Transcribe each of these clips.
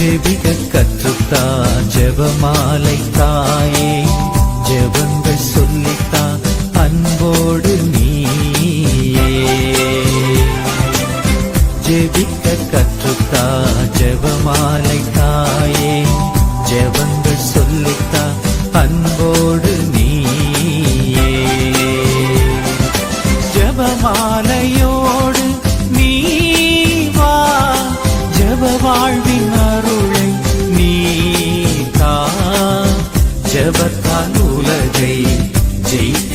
ஜெபிக்க கற்றுத்தா ஜெபமாலை தாயே ஜெபங்கள் சொல்லித்தா அன்போடு நீ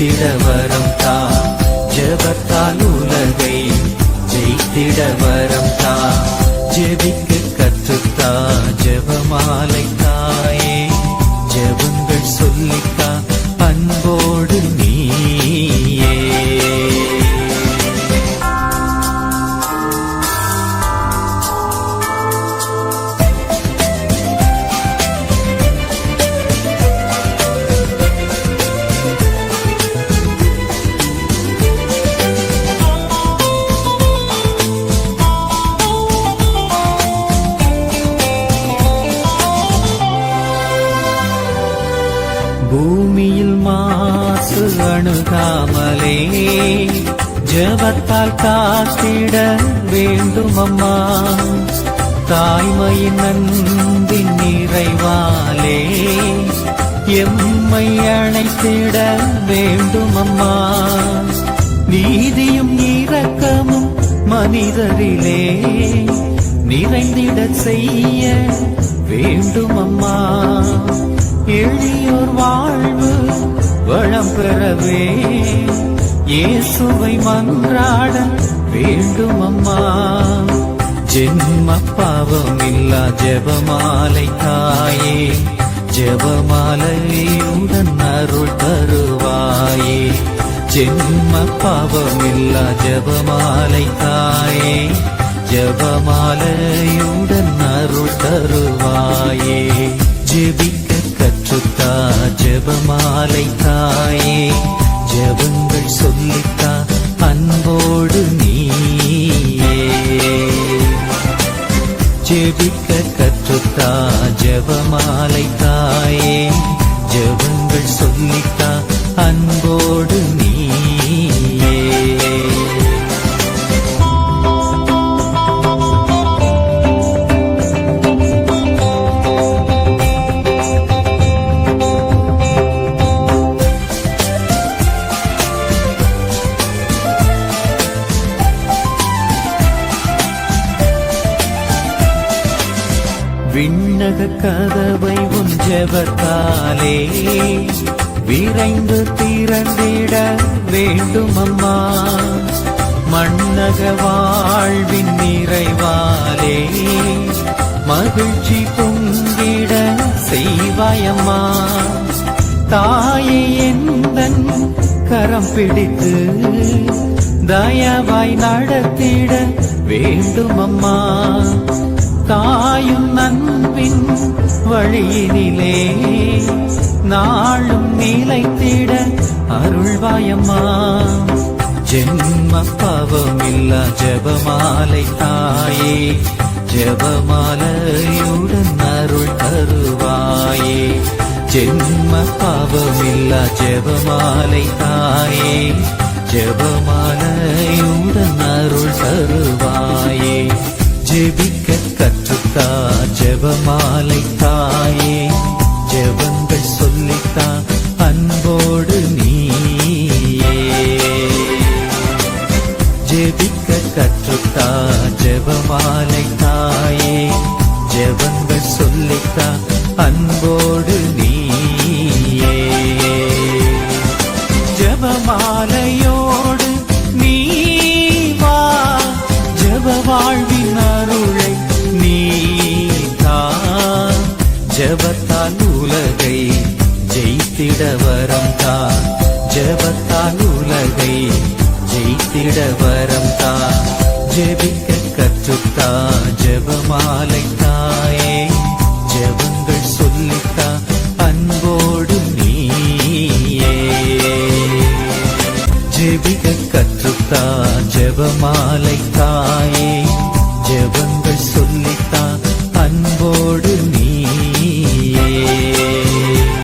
ஜெயித்திட வரம் தா. ஜபத்தால் உலகை ஜெயித்திட வரம் தா. ஜெபி பூமியில் மாசு அணுகாமலே ஜபத்தால் காத்திட வேண்டும் அம்மா தாய்மையின் அன்பின் நிறைவாலே எம்மை அணைத்திட வேண்டும் அம்மா நீதியும் இரக்கமும் மனிதரிலே நிறைந்திட செய்ய வேண்டும் அம்மா எளியோர் வாழ்வு வளம் பெறவே. இயேசுவை மன்றாட வேண்டும் அம்மா ஜென்ம பாவம் இல்லா ஜபமாலை தாயே. ஜபமாலையுடன் அருள் தருவாயே. ஜென்ம பாவம் இல்லா ஜபமாலை தாயே. ஜபமாலையுடன் அருள் தருவாயே. ஜெபி ஜபமாலை தாயே ஜபங்கள் சொல்லித்தா அன்போடு நீயே. ஜெபிக்க கற்றுத்தா ஜபமாலை தாயே ஜபங்கள் சொல்லித்தா அன்போடு நீ விண்ணக கதவை உஞ்சவத்தாலே விரைந்து திறந்திட வேண்டும் அம்மா மண்ணக வாழ்வின் நிறைவாலே. மகிழ்ச்சி பொங்கிட செய்வாயம்மா. தாயே எந்தன் கரம் பிடித்து தயவாய் நடத்திட வேண்டும் அம்மா வழியினிலே நாளும் நிலைத்திட அருள்வாயம்மா. ஜென்ம பாவமில்லா ஜபமாலை தாயே ஜபமாலையுடன் அருள் தருவாயே. ஜென்ம பாவமில்லா ஜபமாலை தாயே ஜபமாலையுடன் அருள் தருவாயே. ஜெபிக்க கற்றுத்தா ஜபமாலை தாயே ஜெபங்கள் சொல்லித்தா அன்போடு நீயே. ஜெபிக்க கற்றுத்தா ஜெபமாலை தாயே. ஜெபங்கள் சொல்லித்தா அன்போடு உலகை ஜெயித்திட வரம் தா. ஜபத்தால் உலகை ஜெயித்திட வரம் தா. ஜெபிக்க கற்றுத்தா ஜபமாலை தாயே. ஜபங்கள் சொல்லித்தா அன்போடு நீயே. ஜெபிக்க கற்றுத்தா ஜபமாலை தாயே.